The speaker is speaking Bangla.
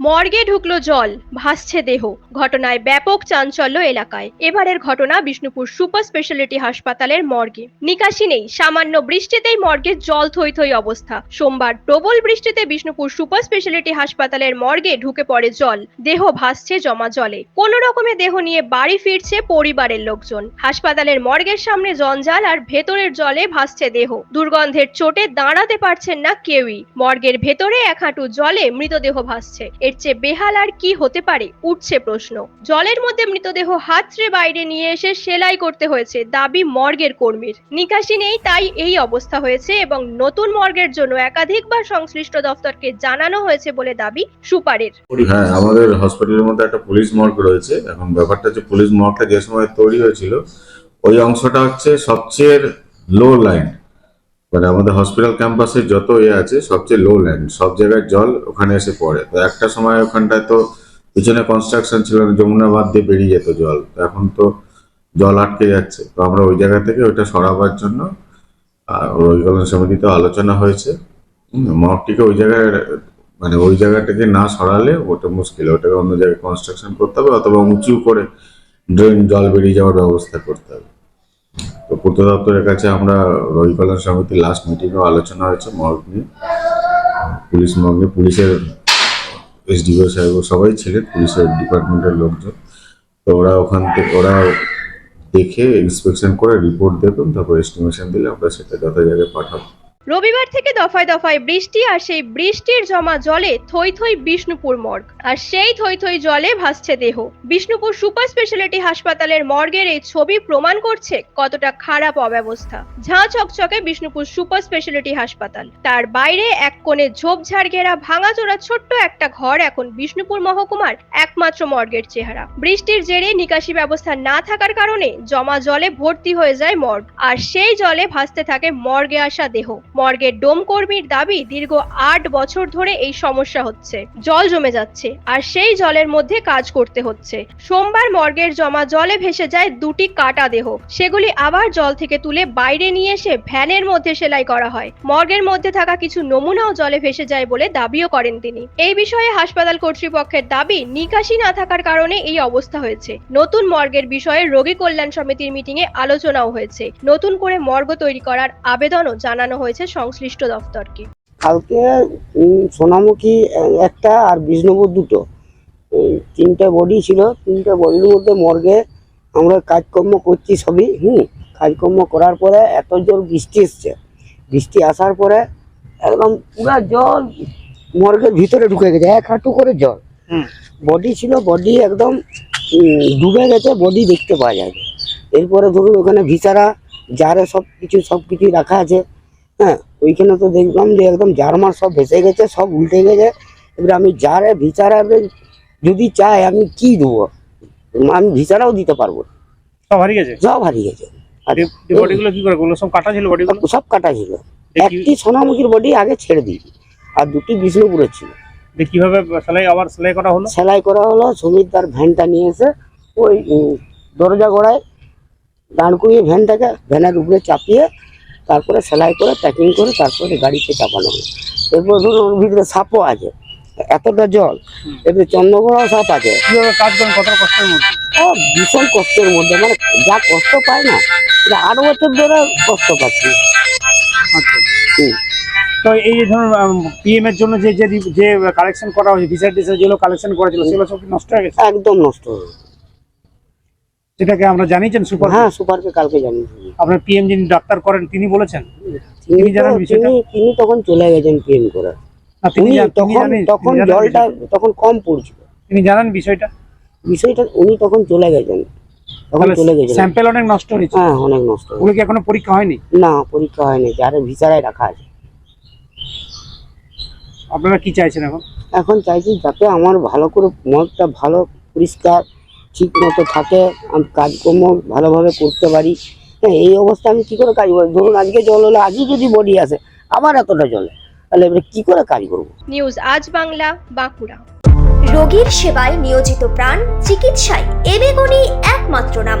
মর্গে ঢুকলো জল, ভাসছে দেহ। ঘটনায় ব্যাপক চাঞ্চল্য এলাকায়। এবারের ঘটনা বিষ্ণুপুর সুপার স্পেশালিটি হাসপাতালের মর্গে। নিকাশি নেই, সামান্য বৃষ্টিতেই মর্গে জল থই থই অবস্থা। সোমবার প্রবল বৃষ্টিতে বিষ্ণুপুর সুপার স্পেশালিটি হাসপাতালের মর্গে ঢুকে পড়ে জল। দেহ ভাসছে জমা জলে। কোন রকমে দেহ নিয়ে বাড়ি ফিরছে পরিবারের লোকজন। হাসপাতালের মর্গের সামনে জঞ্জাল আর ভেতরের জলে ভাসছে দেহ। দুর্গন্ধের চোটে দাঁড়াতে পারছেন না কেউই। মর্গের ভেতরে এক হাঁটু জলে মৃতদেহ ভাসছে। এর চেয়ে বেহাল আর কি হতে পারে? উঠছে প্রশ্ন। জলের মধ্যে মৃতদেহ হাতড়ে বাইরে নিয়ে এসে সেলাই করতে হয়েছে দাবি মর্গের কর্মীর। নিকাশি নেই, তাই এই অবস্থা হয়েছে এবং নতুন মর্গের জন্য একাধিকবার সংশ্লিষ্ট দফতরকে জানানো হয়েছে বলে দাবি সুপারের। হ্যাঁ আমাদের হসপিটালের মধ্যে একটা পুলিশ মর্গ রয়েছে। এখন ব্যাপারটা হচ্ছে পুলিশ মর্গটা যে সময় তৈরি হয়েছিল, ওই অংশটা হচ্ছে সবচেয়ে লো লাইন মানে আমাদের হসপিটাল ক্যাম্পাসে যত ইয়ে আছে সবচেয়ে লো ল্যান্ড সব জায়গায় জল ওখানে এসে পড়ে। তো একটা সময় ওখানটায় তো পিছনে কনস্ট্রাকশন ছিল না যমুনা বাদ দিয়ে বেরিয়ে যেত জল। তো এখন তো জল আটকে যাচ্ছে। তো আমরা ওই জায়গা থেকে ওইটা সরাবার জন্য রবিকল্যাণ সমিতিতে আলোচনা হয়েছে। মঠটিকে ওই জায়গায় মানে ওই জায়গাটাকে না সরালে ওটা মুশকিল। ওটাকে অন্য জায়গায় কনস্ট্রাকশন করতে হবে অথবা উঁচু করে ড্রেন জল বেরিয়ে যাওয়ার ব্যবস্থা করতে হবে। তো পূর্ত দপ্তরের কাছে আমরা রবি কল্যাণ সমিতির লাস্ট মিটিংয়েও আলোচনা হয়েছে মর্গ নিয়ে। পুলিশ নিয়ে পুলিশের এসডিও সাহেব সবাই ছিলেন, পুলিশের ডিপার্টমেন্টের লোকজন। তো ওরা ওখান থেকে ওরা দেখে ইন্সপেকশন করে রিপোর্ট দেবেন, তারপর এস্টিমেশন দিলে আমরা সেটা যথাযথ জায়গায় পাঠাবো। রবিবার থেকে দফায় দফায় বৃষ্টি আর সেই বৃষ্টির জমা জলে থই থই বিষ্ণুপুর মর্গ। আর সেই থই থই জলে ভাসছে দেহ। বিষ্ণুপুর সুপার স্পেশালিটি হাসপাতালের মর্গের এই ছবি প্রমাণ করছে কতটা খারাপ অব্যবস্থা। ঝাঁ চকচকে বিষ্ণুপুর সুপার স্পেশালিটি হাসপাতাল। তার বাইরে এক কোণে ঝোপঝাড় ঘেরা ভাঙাচোরা ছোট্ট একটা ঘর এখন বিষ্ণুপুর মহকুমার একমাত্র মর্গের চেহারা। বৃষ্টির জেরে নিকাশি ব্যবস্থা না থাকার কারণে জমা জলে ভর্তি হয়ে যায় মর্গ। আর সেই জলে ভাসতে থাকে মর্গে আসা দেহ। মর্গের ডোম কর্মীর দাবি দীর্ঘ আট বছর ধরে এই সমস্যা হচ্ছে। জল জমে যাচ্ছে, আর সেই জলের মধ্যে কাজ করতে হচ্ছে। সোমবার মর্গের জমা জলে ভেসে যায় দুটি কাটা দেহ। সেগুলি আবার জল থেকে তুলে বাইরে নিয়ে এসে ভ্যানের মধ্যে সেলাই করা হয়। মর্গের মধ্যে থাকা কিছু নমুনাও জলে ভেসে যায় বলে দাবিও করেন তিনি। এই বিষয়ে হাসপাতাল কর্তৃপক্ষের দাবি নিকাশি না থাকার কারণে এই অবস্থা হয়েছে। নতুন মর্গের বিষয়ে রোগী কল্যাণ সমিতির মিটিংয়ে আলোচনাও হয়েছে। নতুন করে মর্গ তৈরি করার আবেদনও জানানো হয়েছে সংশ্লিষ্ট দফতরকে। কালকে সোনামুখী একটা আর বিষ্ণুপুর দুটো। তিনটে বডি ছিল তিনটে বডির মধ্যে মর্গে আমরা কাজকর্ম করছি সবই হুম? কাজকর্ম করার পরে এত জোর বৃষ্টি এসছে। বৃষ্টি আসার পরে একদম পুরো জল মর্গের ভিতরে ঢুকে গেছে এক হাঁটু করে জল। বডি ছিল বডি একদম ডুবে গেছে বডি দেখতে পাওয়া যায় এরপরে ধরুন ওখানে ভিসারা যারে সব কিছু সব কিছুই রাখা আছে হ্যাঁ ওইখানে তো দেখলাম যে একদম জার্মার সব ভেসে গেছে সব উল্টে গেছে। এবারে আমি যারে ভিচারা যদি চাই আমি কি দেবো? আমি ভিচারাও দিতে পারব সব হারিয়ে গেছে? সব হারিয়ে গেছে। বডিগুলো কি করে? সব কাটা ছিল বডিগুলো সব কাটা ছিল। একটি সোনামুখীর বডি আগে ছেড়ে দিয়েছি আর দুটি বিষ্ণুপুরের ছিল। কীভাবে সেলাই আবার সেলাই করা হলো? সেলাই করা হলো সুমিত তার ভ্যানটা নিয়ে এসে ওই দরজা গোড়ায় দাঁড় করিয়ে ভ্যানটাকে ভ্যানের উপরে চাপিয়ে তারপরে সেলাই করে প্যাকিং করে তারপরে গাড়িতে চাপানো হলো এরপর ধরুন ওর ভিতরে সাপও আছে এতটা জল এবারে চন্দ্রগড়াও সাপ আছে। কাজ করেন? কষ্টের মধ্যে? ও ভীষণ কষ্টের মধ্যে মানে যা কষ্ট পায় না এটা আট বছর ধরে কষ্ট পাচ্ছি। আচ্ছা। তো এই যে ধরুন পিএম এর জন্য যে যে যে কালেকশন করা হয়েছে ভিসা টিসা যেগুলো কালেকশন করা ছিল সেগুলো সব নষ্ট হয়ে গেছে? একদম নষ্ট হয়ে গেছে। সেটাকে আমরা জানিয়েছেন সুপার হ্যাঁ সুপারকে কালকে জানিয়েছি। আপনার পিএম যিনি ডাক্তার করেন তিনি বলেছেন? তিনি জানান বিষয়টা? তিনি তখন চলে গেছেন পিএম করে। না তিনি উনি তখন তখন জলটা তখন কম পড়ছিল। তিনি জানেন বিষয়টা? বিষয়টা উনি তখন চলে গেছেন। তখন চলে গেছেন। স্যাম্পেল অনেক নষ্ট হয়েছে। হ্যাঁ অনেক নষ্ট। ওগুলো কি এখনও পরীক্ষা হয়নি? না পরীক্ষা হয়নি। যারা ভিসারায় রাখা আছে। আপনারা কি চাইছেন এখন? এখন চাইছি যাতে আমার ভালো করে মনটা ভালো পরিষ্কার ঠিক মতো থাকে আমি কাজকর্ম ভালোভাবে করতে পারি। হ্যাঁ এই অবস্থা আমি কী করে কাজ করি ধরুন আজকে জল হলে আজই যদি বডি আসে আবার এতটা জলে তাহলে এবারে কী করে কাজ করব? নিউজ আজ বাংলা বাঁকুড়া। রোগীর সেবায় নিয়োজিত প্রাণ চিকিৎসায় এবেগুনি একমাত্র নাম।